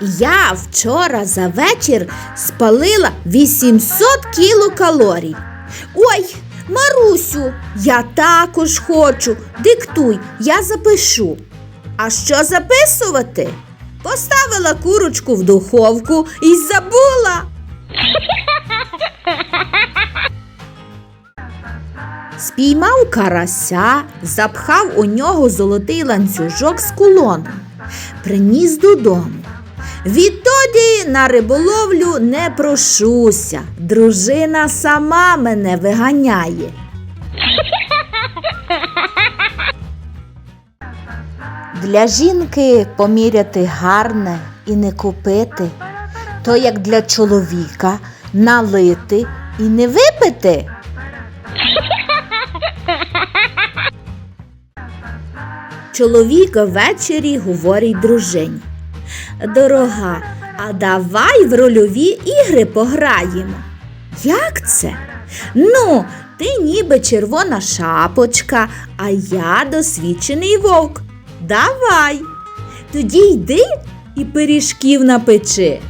Я вчора за вечір спалила 800 кілокалорій. Ой, Марусю, я також хочу. Диктуй, я запишу. А що записувати? Поставила курочку в духовку і забула. Спіймав карася, запхав у нього золотий ланцюжок з кулоном, приніс додому. Відтоді на риболовлю не прошуся. Дружина сама мене виганяє. Для жінки поміряти гарне і не купити, то як для чоловіка налити і не випити. Чоловік ввечері говорить дружині. Дорога, а давай в рольові ігри пограємо. Як це? Ну, ти ніби червона шапочка, а я досвідчений вовк. Давай. Тоді йди і пиріжків напечи.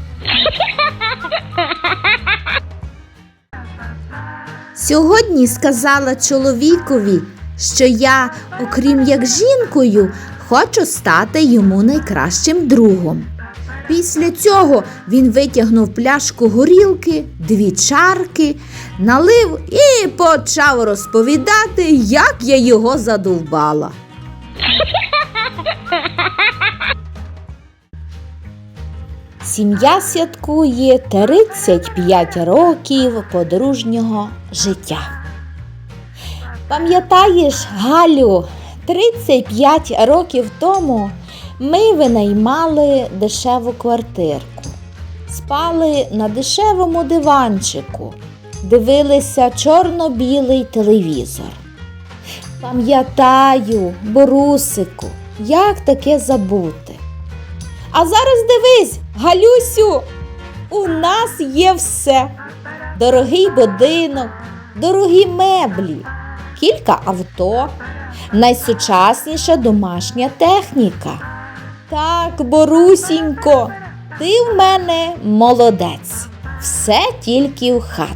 Сьогодні сказала чоловікові, що я, окрім як жінкою, хочу стати йому найкращим другом. Після цього він витягнув пляшку горілки, дві чарки, налив і почав розповідати, як я його задовбала. Сім'я святкує 35 років подружнього життя. Пам'ятаєш, Галю, 35 років тому ми винаймали дешеву квартирку, спали на дешевому диванчику, дивилися чорно-білий телевізор. Пам'ятаю, Борусику, як таке забути. А зараз дивись, Галюсю, у нас є все. Дорогий будинок, дорогі меблі, кілька авто, найсучасніша домашня техніка. Так, Борусінько, ти в мене молодець. Все тільки в хату.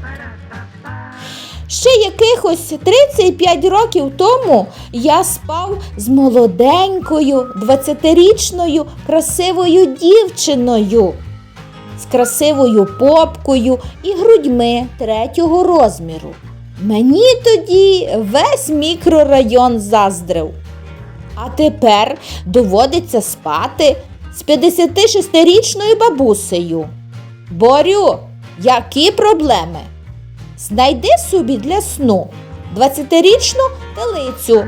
Ще якихось 35 років тому я спав з молоденькою 20-річною красивою дівчиною, з красивою попкою і грудьми третього розміру. Мені тоді весь мікрорайон заздрив. А тепер доводиться спати з 56-річною бабусею. Борю, які проблеми? Знайди собі для сну 20-річну телицю.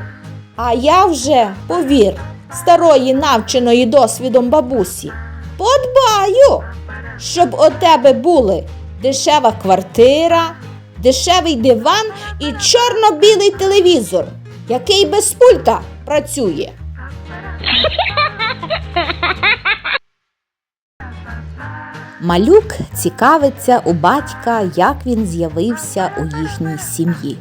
А я вже, повір, старої навченої досвідом бабусі, подбаю, щоб у тебе були дешева квартира, дешевий диван і чорно-білий телевізор, який без пульта працює. Малюк цікавиться у батька, як він з'явився у їхній сім'ї.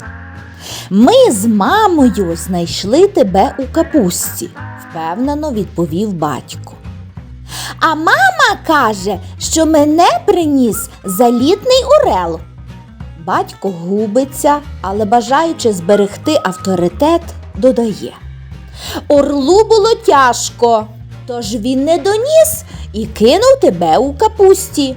Ми з мамою знайшли тебе у капусті, впевнено відповів батько. А мама каже, що мене приніс залітний орел. Батько губиться, але бажаючи зберегти авторитет, додає. Орлу було тяжко, тож він не доніс і кинув тебе у капусті.